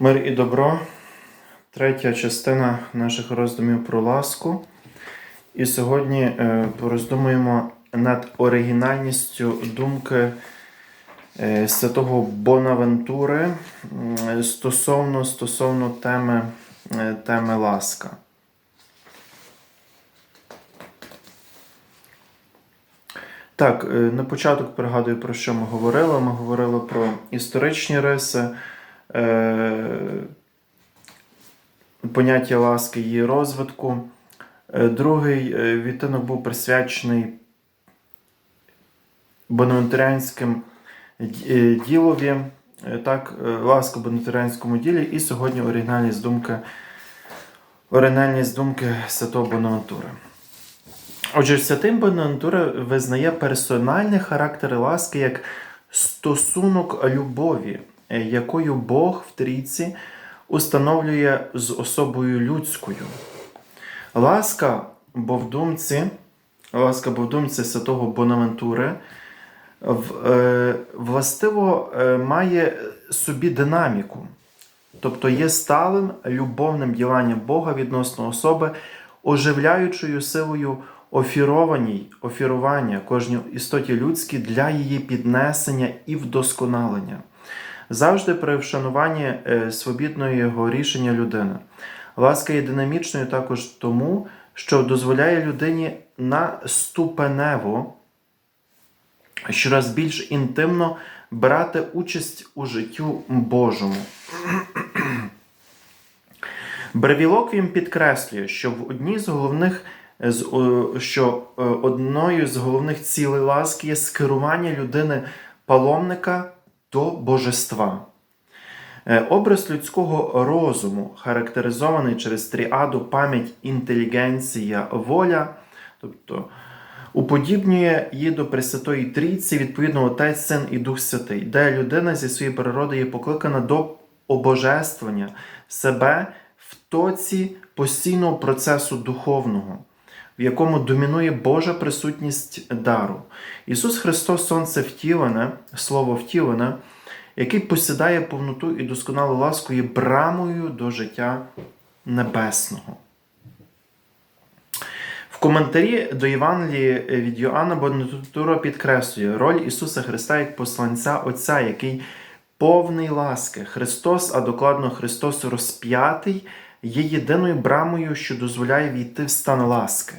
Мир і добро. Третя частина наших роздумів про ласку. І сьогодні е, пороздумуємо над оригінальністю думки е, святого Бонавентури стосовно, стосовно теми, е, теми ласка. Так, на початок пригадую, про що ми говорили. Ми говорили про історичні риси, поняття ласки її розвитку. Е, Другий е, відтинок був присвячений бонавентаріанським е, ділові, е, так, е, ласка в бонавентаріанському ділі, і сьогодні оригінальність думки, оригінальність думки святого Бонавентури. Отже, святим Бонавентура визнає персональний характер ласки як стосунок любові, е, якою Бог в трійці установлює з особою людською. Ласка, бо в думці, ласка, бо в думці святого Бонавентури в, е, властиво е, має собі динаміку, тобто є сталим любовним діланням Бога відносно особи, оживляючою силою офірованій, офірування кожній істоті людській для її піднесення і вдосконалення. Завжди при вшануванні е, свобідного його рішення людини. Ласка є динамічною також тому, що дозволяє людині на ступенево щораз більш інтимно брати участь у життю Божому. Бревілок він підкреслює, що в одній з головних з, що е, одною з головних цілей ласки є скерування людини паломника до божества. Е, Образ людського розуму, характеризований через тріаду пам'ять, інтелігенція, воля, тобто уподібнює її до Пресвятої Трійці, відповідно, Отець, Син і Дух Святий, де людина зі своєї природи є покликана до обожествлення себе в тоці постійного процесу духовного, в якому домінує Божа присутність дару. Ісус Христос, Сонце втілене, Слово втілене, який посідає повноту і досконалу ласку, є брамою до життя небесного. В коментарі до Євангелії від Йоанна Бонатура підкреслює роль Ісуса Христа як посланця Отця, який повний ласки. Христос, а докладно Христос розп'ятий, є єдиною брамою, що дозволяє війти в стан ласки.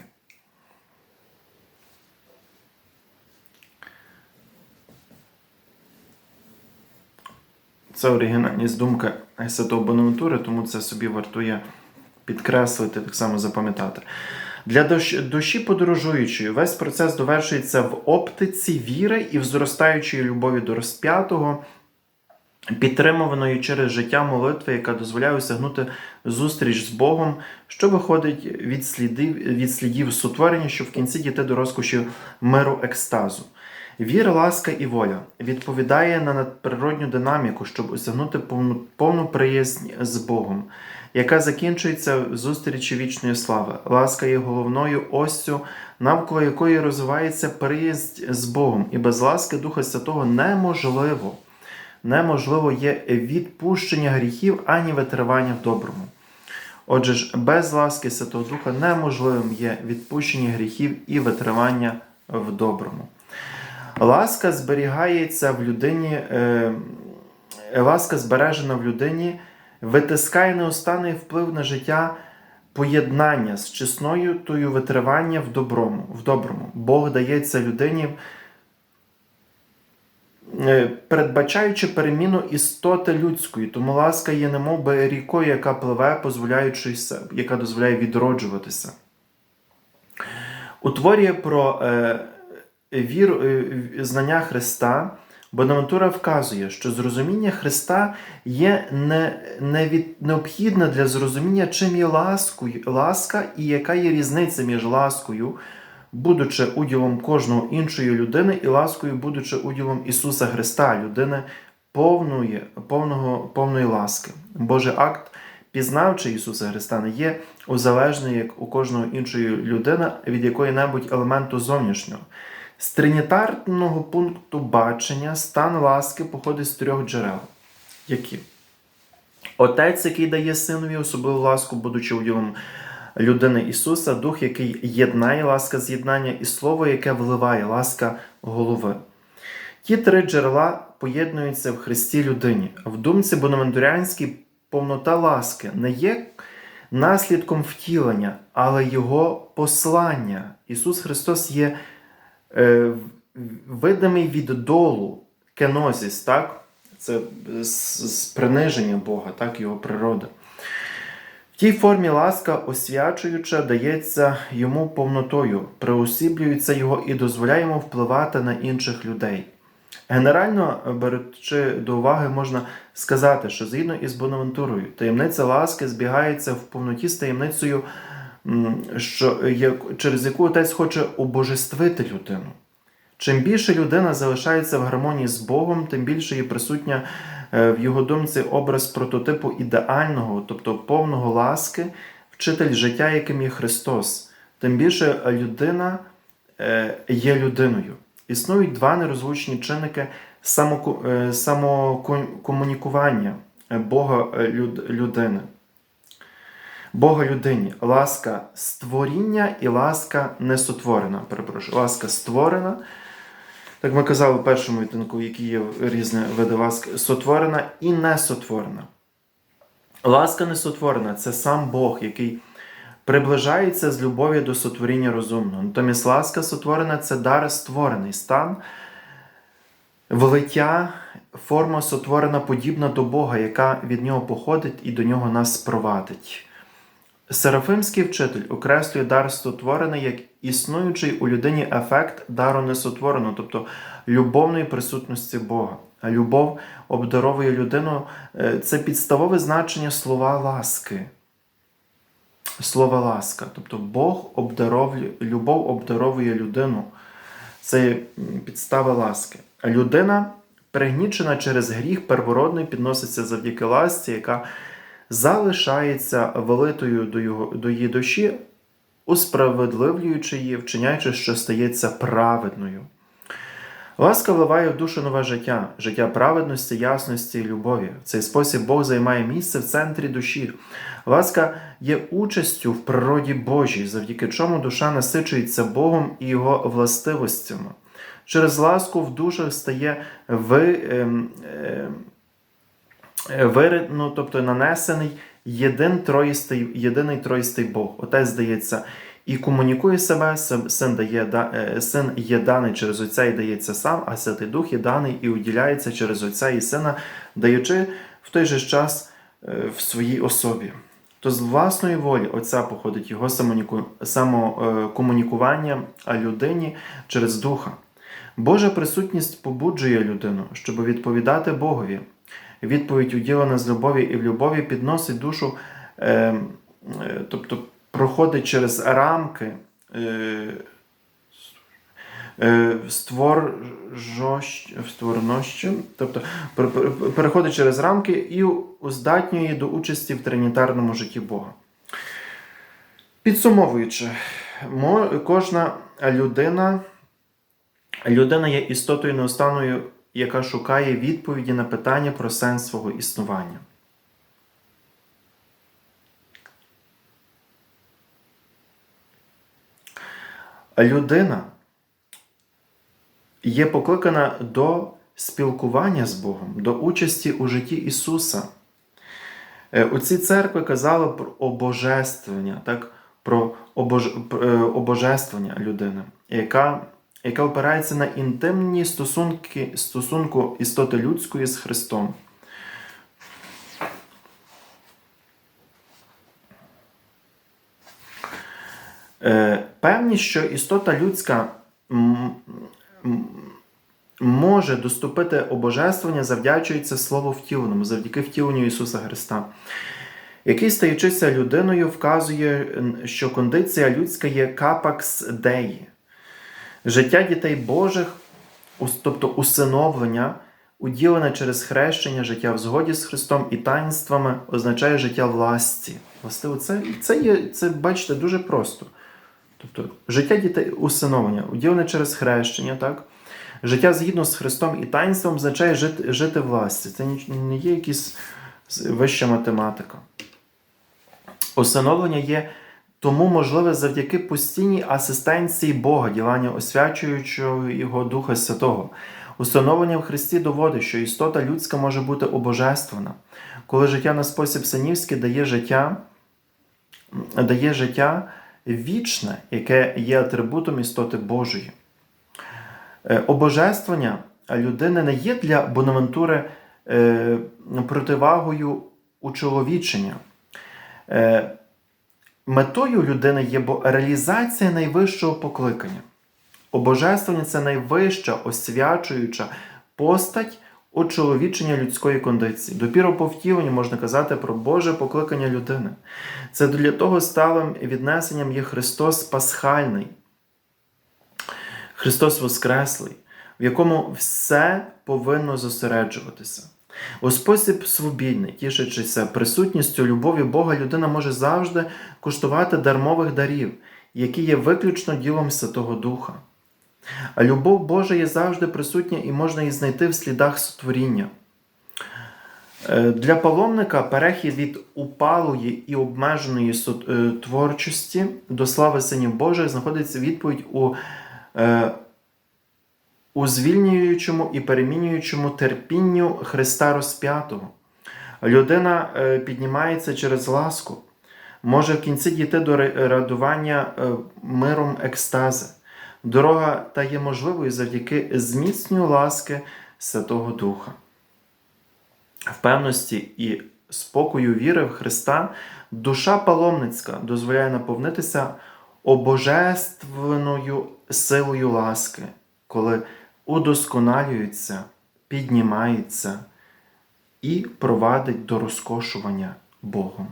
Це оригінальність думки Святого Бонавентури, тому це собі вартує підкреслити, так само запам'ятати. Для душі подорожуючої весь процес довершується в оптиці віри і в зростаючої любові до розп'ятого, підтримуваною через життя молитви, яка дозволяє осягнути зустріч з Богом, що виходить від слідів, від слідів сотворення, що в кінці дійти до розкоші миру екстазу. Віра, ласка і воля відповідає на надприродню динаміку, щоб осягнути повну, повну приязнь з Богом, яка закінчується в зустрічі вічної слави. Ласка є головною оссю, навколо якої розвивається приязнь з Богом, і без ласки Духа Святого неможливо. Неможливо є відпущення гріхів ані витривання в доброму. Отже ж, без ласки Святого Духа неможливим є відпущення гріхів і витривання в доброму. Ласка зберігається в людині, е, ласка збережена в людині, витискає неустанний вплив на життя поєднання з чесною тою витривання в доброму. В доброму. Бог дається людині, е, передбачаючи переміну істоти людської, тому ласка є немов би рікою, яка пливе, дозволяючи, яка дозволяє відроджуватися. Утворює про е, віру, е, знання Христа, Бонавентура вказує, що зрозуміння Христа є не, не від, необхідне для зрозуміння, чим є ласкою, ласка і яка є різниця між ласкою, будучи уділом кожного іншої людини, і ласкою, будучи уділом Ісуса Христа, людини повної, повного, повної ласки. Божий акт, пізнавчи Ісуса Христа, не є узалежний, як у кожного іншої людини від якої-небудь елементу зовнішнього. З тринітарного пункту бачення стан ласки походить з трьох джерел. Які? Отець, який дає синові особливу ласку, будучи уділом людини Ісуса, Дух, який єднає ласка з'єднання, і Слово, яке вливає ласка голови. Ті три джерела поєднуються в Христі людині. В думці Бонавентуріанській повнота ласки не є наслідком втілення, але Його послання. Ісус Христос є видимий від долу, кенозіс, так? Це з, приниження Бога, так, Його природа. В тій формі ласка, освячуюча, дається йому повнотою, приосіблюється його і дозволяє йому впливати на інших людей. Генерально беручи до уваги, можна сказати, що згідно із Бонавентурою, таємниця ласки збігається в повноті з таємницею, що, як- через яку отець хоче обожествити людину. Чим більше людина залишається в гармонії з Богом, тим більше є присутня е, в його думці образ прототипу ідеального, тобто повного ласки, вчитель життя, яким є Христос. Тим більше людина е, є людиною. Існують два нерозлучні чинники е, самокомунікування Бога людини. Бога людині. Ласка створіння і ласка несотворена. Перепрошую, ласка створена. Так ми казали в першому відтинку, які є різні види ласки, сотворена і несотворена. Ласка несотворена це сам Бог, який приближається з любові до сотворіння розумного. Натомість ласка сотворена це дар створений стан, влиття, форма сотворена подібна до Бога, яка від нього походить і до нього нас провадить. Серафимський вчитель окреслює дар сотворений як існуючий у людині ефект дару несотвореного, тобто любовної присутності Бога. А любов обдаровує людину е, це підставове значення слова ласки. Слова ласка. Тобто Бог обдаровує, любов обдаровує людину. Це підстава ласки. А людина, пригнічена через гріх первородний, підноситься завдяки ласці, яка залишається велитою до, його, до її душі, усправедливлюючи її, вчиняючи, що стається праведною. Ласка вливає в душу нове життя, життя праведності, ясності і любові. В цей спосіб Бог займає місце в центрі душі. Ласка є участю в природі Божій, завдяки чому душа насичується Богом і Його властивостями. Через ласку в душах стає ви, ем, е, вири- ну, тобто нанесений єдин троїстий, єдиний троїстий Бог. Отець здається і комунікує себе, син син дає, е, син є даний через Отця і дається сам, а Святий Дух є даний і уділяється через Отця і Сина, даючи в той же час е, в своїй особі. То з власної волі Отця походить його самокомунікування людині через Духа. Божа присутність побуджує людину, щоб відповідати Богові. Відповідь уділена з любові і в любові підносить душу, е, е, тобто проходить через рамки е, е, створнощі, тобто пер- пер- переходить через рамки і уздатнює до участі в тринітарному житті Бога. Підсумовуючи, кожна людина, людина є істотою неустанною, яка шукає відповіді на питання про сенс свого існування. Людина є покликана до спілкування з Богом, до участі у житті Ісуса. Е, У цій церкві казали про обожествлення, так? про обож... е, обожествлення людини, яка, яка опирається на інтимні стосунки, стосунку істоти людської з Христом. Е, Певність, що істота людська може доступити обожествлення, завдячується Слову втіленому, завдяки втіленню Ісуса Христа, який, стаючися людиною, вказує, що кондиція людська є капакс деї. Життя дітей Божих, тобто усиновлення, уділене через хрещення, життя в згоді з Христом і таїнствами, означає життя власті. Властиво, це, це є, це, бачите, дуже просто. Тобто життя дітей усиновлення, уділене через хрещення, так? Життя згідно з Христом і таїнством означає жити, жити власті. Це не є якісь вища математика. Усиновлення є тому можливе завдяки постійній асистенції Бога, ділання освячуючого Його Духа Святого. Усиновлення в Христі доводить, що істота людська може бути обожествлена, коли життя на спосіб синівський дає життя, дає життя вічне, яке є атрибутом істоти Божої. Е, Обожествлення людини не є для Бонавентури е, противагою учоловічення. Е, Метою людини є реалізація найвищого покликання. Обожествлення це найвища освячуюча постать очоловічення людської кондиції. Допіру по втіленню можна казати про Боже покликання людини. Це для того сталим віднесенням є Христос Пасхальний, Христос Воскреслий, в якому все повинно зосереджуватися. У спосіб свобідний, тішачися присутністю любові Бога, людина може завжди куштувати дармових дарів, які є виключно ділом Святого Духа. А любов Божа є завжди присутня і можна її знайти в слідах сотворіння. Е, Для паломника перехід від упалої і обмеженої е, творчості до слави синів Божих знаходиться відповідь у, е, у звільнюючому і перемінюючому терпінню Христа розп'ятого. Людина е, піднімається через ласку, може в кінці дійти до радування е, миром екстази. Дорога та є можливою завдяки зміцню ласки Святого Духа. В певності і спокою віри в Христа душа паломницька дозволяє наповнитися обожественною силою ласки, коли удосконалюється, піднімається і провадить до розкошування Богом.